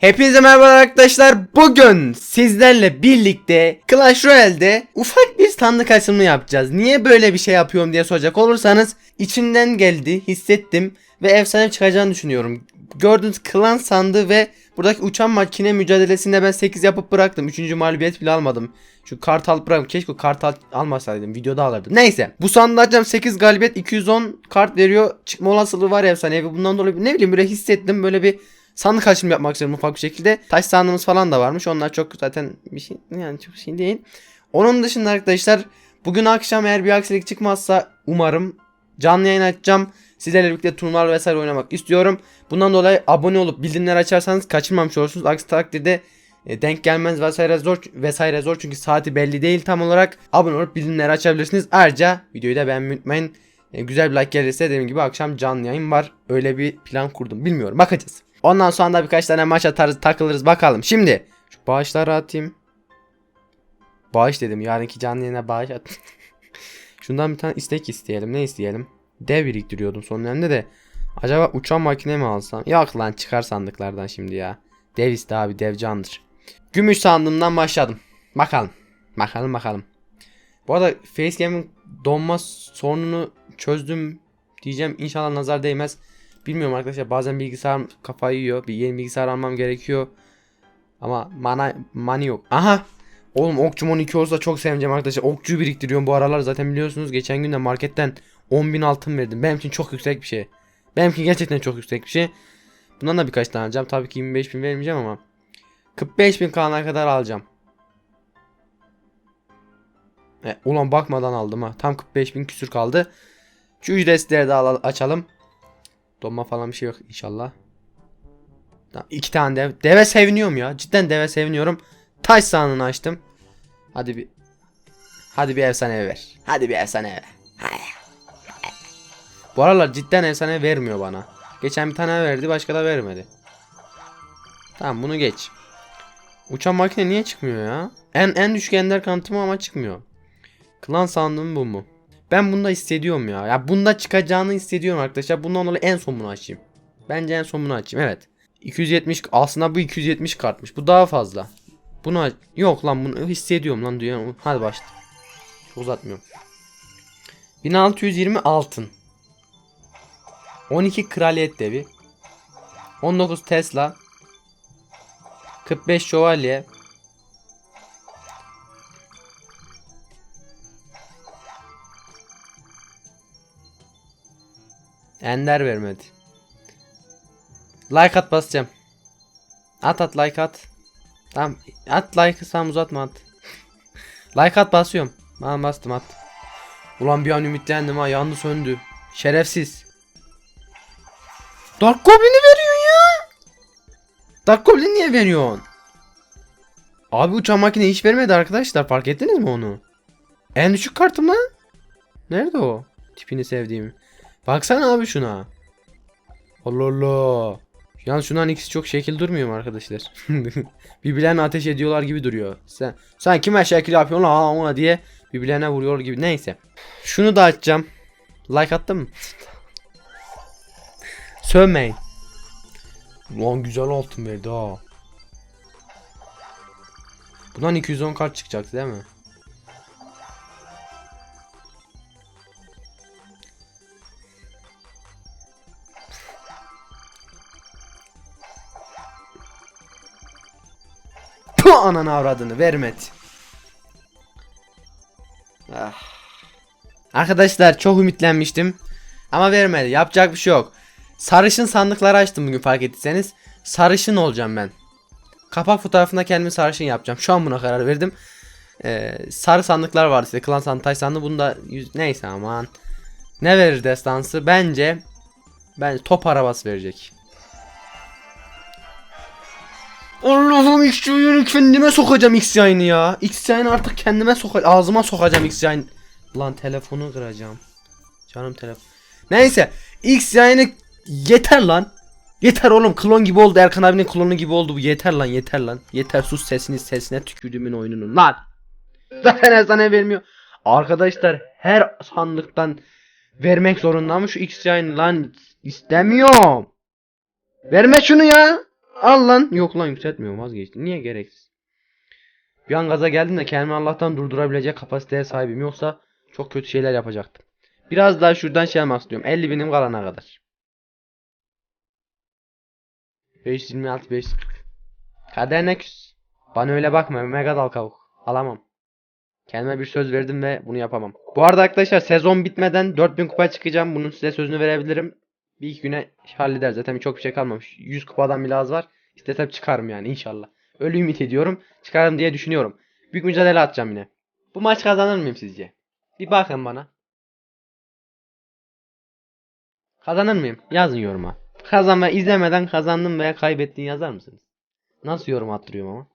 Hepinize merhaba arkadaşlar. Bugün sizlerle birlikte Clash Royale'de ufak bir sandık açılımı yapacağız. Niye böyle bir şey yapıyorum diye soracak olursanız içimden geldi, hissettim ve efsane çıkacağını düşünüyorum. Gördüğünüz klan sandığı ve buradaki uçan makine mücadelesinde ben 8 yapıp bıraktım. 3. mağlubiyet bile almadım. Şu kartal bırak keşke kartal almasaydım videoda alırdım. Neyse bu sandığı açacağım 8 galibiyet 210 kart veriyor. Çıkma olasılığı var efsane ve bundan dolayı ne bileyim böyle hissettim böyle bir sandık açılımı yapmak istiyorum ufak bir şekilde. Taş sandığımız falan da varmış. Onlar çok zaten bir şey yani çok şey değil. Onun dışında arkadaşlar bugün akşam eğer bir aksilik çıkmazsa umarım canlı yayın açacağım. Sizlerle birlikte turnuvalar vesaire oynamak istiyorum. Bundan dolayı abone olup bildirimleri açarsanız kaçırmamış olursunuz. Aksi takdirde e, denk gelmez vesaire zor vesaire zor çünkü saati belli değil tam olarak. Abone olup bildirimleri açabilirsiniz. Ayrıca videoyu da beğenmeyi unutmayın. E, güzel bir like gelirse dediğim gibi akşam canlı yayın var. Öyle bir plan kurdum. Bilmiyorum bakacağız. Ondan sonra da birkaç tane maç atarız takılırız bakalım. Şimdi şu bağışları atayım. Bağış dedim yarınki canlı yayına bağış at. Şundan bir tane istek isteyelim. Ne isteyelim? Dev biriktiriyordum son dönemde de. Acaba uçan makine mi alsam? Yok lan çıkar sandıklardan şimdi ya. Dev iste abi dev candır. Gümüş sandığımdan başladım. Bakalım. Bakalım bakalım. Bu arada Facecam'in donma sorununu çözdüm diyeceğim. İnşallah nazar değmez. Bilmiyorum arkadaşlar bazen bilgisayar kafayı yiyor. Bir yeni bilgisayar almam gerekiyor. Ama mana money yok. Aha. Oğlum okçum 12 olsa çok sevineceğim arkadaşlar. Okçuyu biriktiriyorum bu aralar zaten biliyorsunuz. Geçen gün de marketten 10.000 altın verdim. Benim için çok yüksek bir şey. Benim için gerçekten çok yüksek bir şey. Bundan da birkaç tane alacağım. Tabii ki 25.000 vermeyeceğim ama. 45.000 kalana kadar alacağım. E, ulan bakmadan aldım ha. Tam 45.000 küsür kaldı. Şu ücretsizleri de al- açalım. Donma falan bir şey yok inşallah. Tamam, iki tane dev. Deve seviniyorum ya. Cidden deve seviniyorum. Taş sahanını açtım. Hadi bir Hadi bir efsane ver. Hadi bir efsane ver. Bu aralar cidden efsane vermiyor bana. Geçen bir tane verdi başka da vermedi. Tamam bunu geç. Uçan makine niye çıkmıyor ya? En en düşük ender kanıtım ama çıkmıyor. Klan sandığım bu mu? Ben bunda hissediyorum ya. Ya bunda çıkacağını hissediyorum arkadaşlar. Bundan dolayı en son bunu açayım. Bence en son bunu açayım. Evet. 270 aslında bu 270 kartmış. Bu daha fazla. Bunu aç- yok lan bunu hissediyorum lan diyor. Hadi başla. Uzatmıyorum. 1620 altın. 12 kraliyet devi. 19 Tesla. 45 şövalye. Ender vermedi. Like at basacağım. At at like at. Tamam at like sen uzatma at. like at basıyorum. Ben bastım at. Ulan bir an ümitlendim ha yandı söndü. Şerefsiz. Dark Goblin'i veriyorsun ya. Dark Goblin niye veriyorsun? Abi uçan makine hiç vermedi arkadaşlar fark ettiniz mi onu? En düşük kartım lan. Nerede o? Tipini sevdiğim. Baksana abi şuna. Allah Allah. Yalnız şunların ikisi çok şekil durmuyor mu arkadaşlar? birbirlerine ateş ediyorlar gibi duruyor. Sen, sen kime şekil yapıyorsun lan ona diye birbirlerine vuruyor gibi. Neyse. Şunu da açacağım. Like attın mı? Sövmeyin. Lan güzel altın verdi ha. Bundan 210 kart çıkacak değil mi? Ananı avradını vermedi. Ah. Arkadaşlar çok ümitlenmiştim. Ama vermedi. Yapacak bir şey yok. Sarışın sandıkları açtım bugün fark ettiyseniz. Sarışın olacağım ben. Kapak fotoğrafında kendimi sarışın yapacağım. Şu an buna karar verdim. Ee, sarı sandıklar var işte. Klan sandığı, taş sandığı. Bunda yüz... neyse aman. Ne verir destansı? Bence bence top arabası verecek. Allah'ım X yayını kendime sokacağım X yayını ya. X yayını artık kendime soka ağzıma sokacağım X yayını. Lan telefonu kıracağım. Canım telefon. Neyse X yayını yeter lan. Yeter oğlum klon gibi oldu Erkan abinin klonu gibi oldu bu yeter lan yeter lan. Yeter sus sesini sesine tükürdüğümün oyununun lan. Zaten efsane vermiyor. Arkadaşlar her sandıktan vermek zorunda mı şu X yayını lan istemiyorum. Verme şunu ya. Al lan. Yok lan yükseltmiyorum vazgeçtim. Niye gereksiz? Bir an gaza geldim de kendimi Allah'tan durdurabilecek kapasiteye sahibim. Yoksa çok kötü şeyler yapacaktım. Biraz daha şuradan şey almak istiyorum. 50 binim kalana kadar. 526 540. Kader ne küs. Bana öyle bakma. Mega dal kavuk. Alamam. Kendime bir söz verdim ve bunu yapamam. Bu arada arkadaşlar sezon bitmeden 4000 kupa çıkacağım. Bunun size sözünü verebilirim. Bir iki güne halleder. Zaten çok bir şey kalmamış. 100 kupadan bile az var. İstesem çıkarım yani inşallah. Öyle ümit ediyorum. Çıkarım diye düşünüyorum. Büyük mücadele atacağım yine. Bu maç kazanır mıyım sizce? Bir bakın bana. Kazanır mıyım? Yazın yoruma. Kazanma izlemeden kazandım veya kaybettiğini yazar mısınız? Nasıl yorum attırıyorum ama?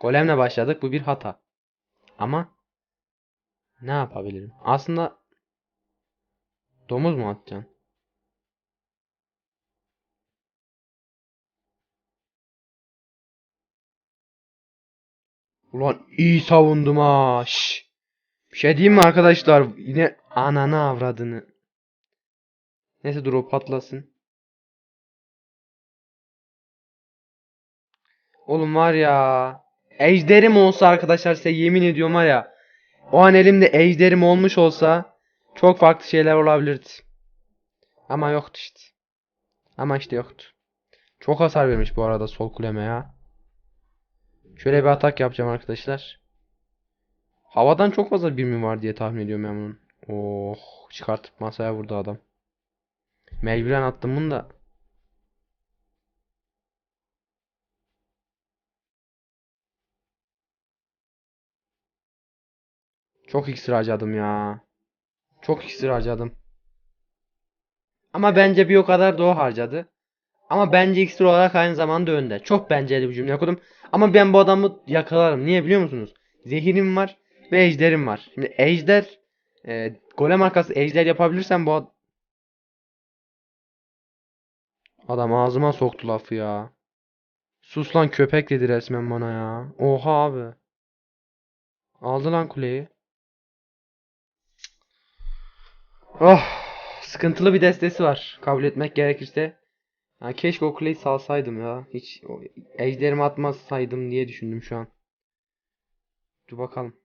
Golemle başladık. Bu bir hata. Ama ne yapabilirim? Aslında domuz mu atacaksın? Ulan iyi savundum ha. Şş. Bir şey diyeyim mi arkadaşlar? Yine ananı avradını. Neyse dur o patlasın. Oğlum var ya. Ejderim olsa arkadaşlar size yemin ediyorum var ya. O an elimde ejderim olmuş olsa çok farklı şeyler olabilirdi. Ama yoktu işte. Ama işte yoktu. Çok hasar vermiş bu arada sol kuleme ya. Şöyle bir atak yapacağım arkadaşlar. Havadan çok fazla bir mi var diye tahmin ediyorum ben bunun. Oh çıkartıp masaya vurdu adam. Mecburen attım bunu da. Çok iksir harcadım ya. Çok iksir harcadım. Ama bence bir o kadar da o harcadı. Ama bence iksir olarak aynı zamanda önde. Çok benceli bir cümle kurdum. Ama ben bu adamı yakalarım. Niye biliyor musunuz? Zehirim var ve ejderim var. Şimdi ejder e, golem arkası ejder yapabilirsem bu ad- Adam ağzıma soktu lafı ya. Sus lan köpek dedi resmen bana ya. Oha abi. Aldı lan kuleyi. Oh, sıkıntılı bir destesi var. Kabul etmek gerekirse. Ya keşke o kuleyi salsaydım ya. Hiç ejderimi atmazsaydım diye düşündüm şu an. Dur bakalım.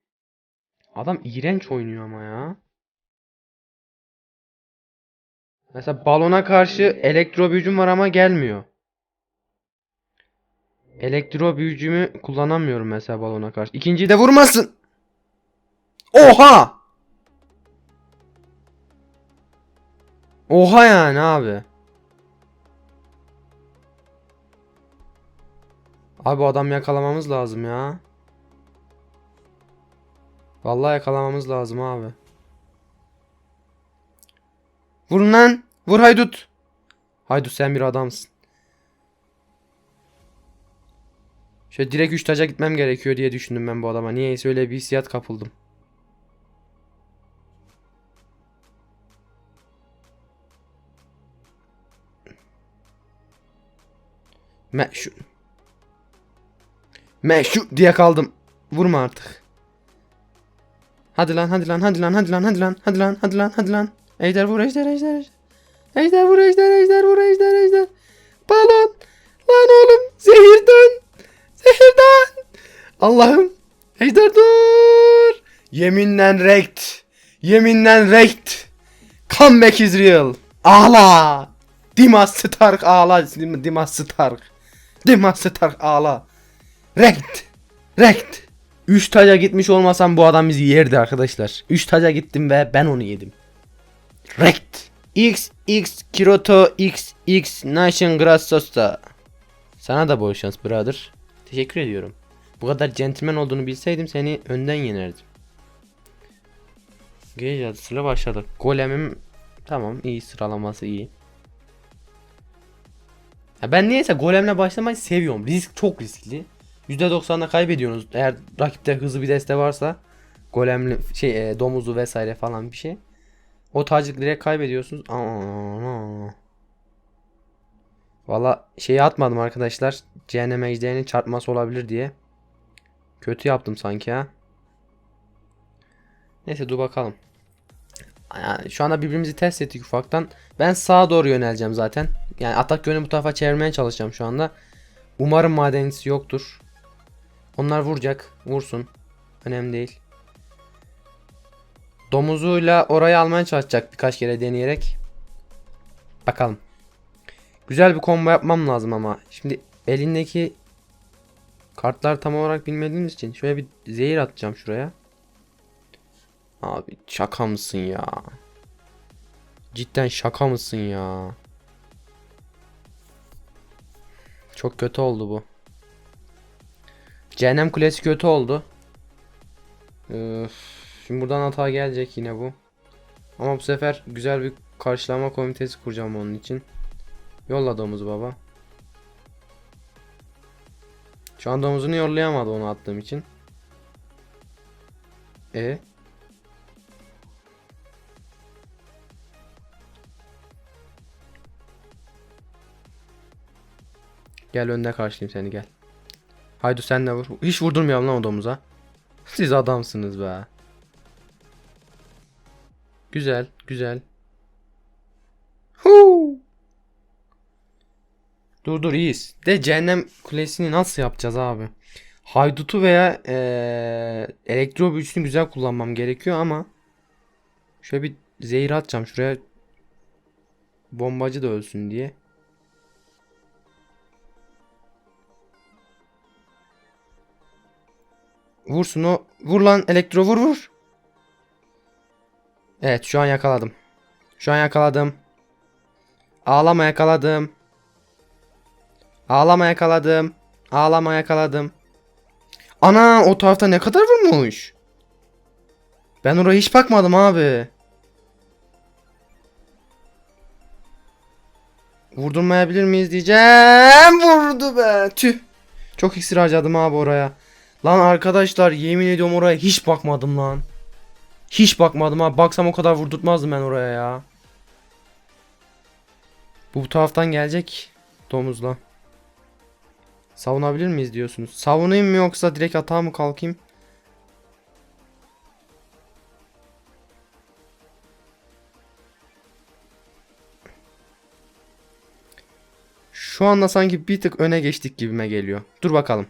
Adam iğrenç oynuyor ama ya. Mesela balona karşı elektro büyücüm var ama gelmiyor. Elektro büyücümü kullanamıyorum mesela balona karşı. İkinciyi de vurmasın. Oha! Oha yani abi. Abi o adam yakalamamız lazım ya. Vallahi yakalamamız lazım abi. Vurun lan. Vur haydut. Haydut sen bir adamsın. Şöyle direkt 3 taca gitmem gerekiyor diye düşündüm ben bu adama. Niyeyse öyle bir hissiyat kapıldım. Me şu Me şu diye kaldım. Vurma artık. Hadi lan hadi lan hadi lan hadi lan hadi lan hadi lan hadi lan hadi lan. Ejder vur ejder ejder. ejder. Vur ejder ejder vur ejder ejder. Balon. Lan oğlum zehirden. Zehirden. Allah'ım. Ejder dur. Yeminle rekt. Yeminle rekt. Comeback is real. Ağla. Dimas Stark ağla. Dim- Dimas Stark. Dimas Stark ağla. Rekt. Rekt. 3 taca gitmiş olmasam bu adam bizi yerdi arkadaşlar. 3 taca gittim ve ben onu yedim. Rekt. X X Kiroto X X Nation Grassosta. Sana da bol şans brother. Teşekkür ediyorum. Bu kadar centilmen olduğunu bilseydim seni önden yenerdim. Gece adısıyla başladık. Golemim tamam iyi sıralaması iyi. Ya ben niyeyse golemle başlamayı seviyorum. Risk çok riskli. %90'da kaybediyorsunuz. Eğer rakipte hızlı bir deste varsa golemli şey e, domuzu vesaire falan bir şey. O tacı direkt kaybediyorsunuz. Aa. Valla şeyi atmadım arkadaşlar. Cehennem ejderinin çarpması olabilir diye. Kötü yaptım sanki ha. Neyse dur bakalım. Yani şu anda birbirimizi test ettik ufaktan. Ben sağa doğru yöneleceğim zaten. Yani atak yönü bu tarafa çevirmeye çalışacağım şu anda. Umarım madencisi yoktur. Onlar vuracak. Vursun. Önemli değil. Domuzuyla orayı almaya çalışacak birkaç kere deneyerek. Bakalım. Güzel bir combo yapmam lazım ama. Şimdi elindeki kartlar tam olarak bilmediğimiz için şöyle bir zehir atacağım şuraya. Abi şaka mısın ya? Cidden şaka mısın ya? Çok kötü oldu bu. Cehennem Kulesi kötü oldu. Üf, şimdi buradan hata gelecek yine bu. Ama bu sefer güzel bir karşılama komitesi kuracağım onun için. Yolla domuzu baba. Şu an domuzunu yollayamadı onu attığım için. E Gel önde karşılayayım seni gel. Haydi sen de vur. Hiç vurdurmayalım lan o domuza. Siz adamsınız be. Güzel, güzel. Huu. Dur dur iyiyiz. De cehennem kulesini nasıl yapacağız abi? Haydutu veya eee elektro büyüsünü güzel kullanmam gerekiyor ama şöyle bir zehir atacağım şuraya bombacı da ölsün diye. Vursun o. Vur lan elektro vur vur. Evet şu an yakaladım. Şu an yakaladım. Ağlama yakaladım. Ağlama yakaladım. Ağlama yakaladım. Ana o tarafta ne kadar vurmuş. Ben oraya hiç bakmadım abi. Vurdurmayabilir miyiz diyeceğim. Vurdu be. Tüh. Çok iksir harcadım abi oraya. Lan arkadaşlar yemin ediyorum oraya hiç bakmadım lan. Hiç bakmadım ha. Baksam o kadar vurdurtmazdım ben oraya ya. Bu, taraftan gelecek domuzla. Savunabilir miyiz diyorsunuz? Savunayım mı yoksa direkt atağa mı kalkayım? Şu anda sanki bir tık öne geçtik gibime geliyor. Dur bakalım.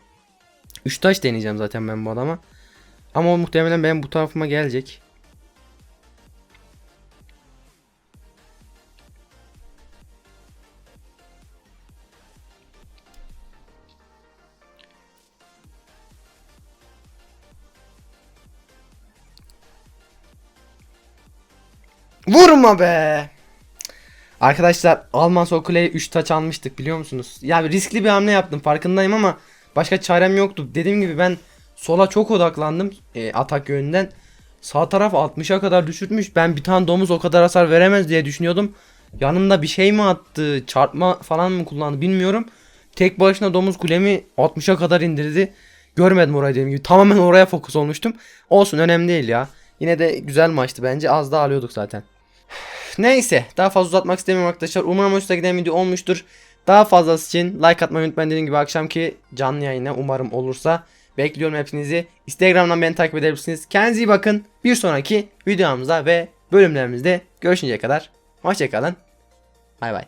3 taş deneyeceğim zaten ben bu adama. Ama o muhtemelen benim bu tarafıma gelecek. Vurma be. Arkadaşlar Alman Sokule'ye 3 taç almıştık biliyor musunuz? Ya riskli bir hamle yaptım farkındayım ama başka çarem yoktu. Dediğim gibi ben sola çok odaklandım e, atak yönünden. Sağ taraf 60'a kadar düşürtmüş. Ben bir tane domuz o kadar hasar veremez diye düşünüyordum. Yanında bir şey mi attı, çarpma falan mı kullandı bilmiyorum. Tek başına domuz kulemi 60'a kadar indirdi. Görmedim orayı dediğim gibi. Tamamen oraya fokus olmuştum. Olsun önemli değil ya. Yine de güzel maçtı bence. Az daha alıyorduk zaten. Neyse daha fazla uzatmak istemiyorum arkadaşlar. Umarım hoşuna giden video olmuştur. Daha fazlası için like atmayı unutmayın dediğim gibi akşamki canlı yayına umarım olursa. Bekliyorum hepinizi. Instagram'dan beni takip edebilirsiniz. Kendinize iyi bakın. Bir sonraki videomuzda ve bölümlerimizde görüşünceye kadar. Hoşçakalın. Bay bay.